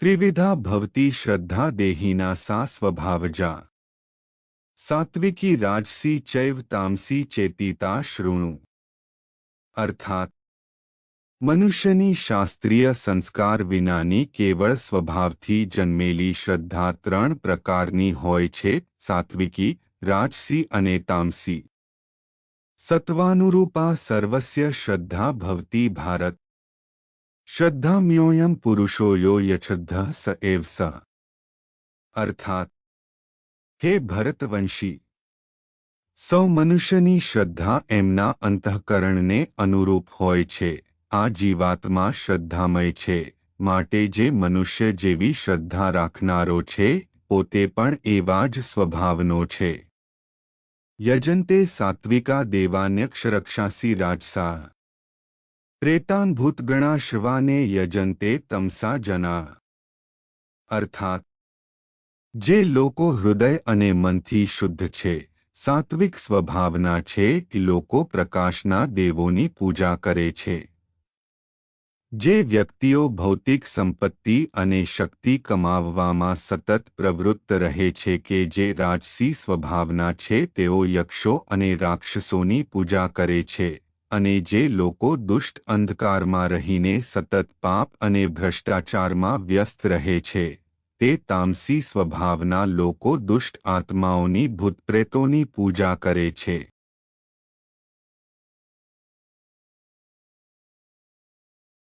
ત્રિવિધા ભવતી શ્રદ્ધા દેહિના સા સ્વભાવજા સાત્વિકી રાજસી ચૈવ તામસી ચેતિતા શૃણુ અર્થાત મનુષ્યની શાસ્ત્રીય સંસ્કાર વિનાની કેવળ સ્વભાવથી જન્મેલી શ્રદ્ધા ત્રણ પ્રકારની હોય છે સાત્વિકી રાજસી અને તામસી સત્વાનુરૂપા સર્વસ્ય શ્રદ્ધા ભવતી ભારત શ્રદ્ધામ્યોયમ પુરુષો યો યશ્રદ્ધા સ એવ સ અર્થાત હે ભરતવંશી સૌ મનુષ્યની શ્રદ્ધા એમના અંતઃકરણને અનુરૂપ હોય છે આ જીવાત્મા શ્રદ્ધામય છે માટે જે મનુષ્ય જેવી શ્રદ્ધા રાખનારો છે પોતે પણ એવા જ સ્વભાવનો છે યજંતે સાત્વિકા દેવાન્યક્ષરક્ષાસી રાજસા પ્રેતાન ભૂતગણા શિવાને યજંતે તમસા જના અર્થાત જે લોકો હૃદય અને મનથી શુદ્ધ છે સાત્વિક સ્વભાવના છે એ લોકો પ્રકાશના દેવોની પૂજા કરે છે જે વ્યક્તિઓ ભૌતિક સંપત્તિ અને શક્તિ કમાવવામાં સતત પ્રવૃત્ત રહે છે કે જે રાજસી સ્વભાવના છે તેઓ યક્ષો અને રાક્ષસોની પૂજા કરે છે અને જે લોકો દુષ્ટ અંધકારમાં રહીને સતત પાપ અને ભ્રષ્ટાચારમાં વ્યસ્ત રહે છે, તે તામસી સ્વભાવના લોકો દુષ્ટ આત્માઓની ભૂતપ્રેતોની પૂજા કરે છે.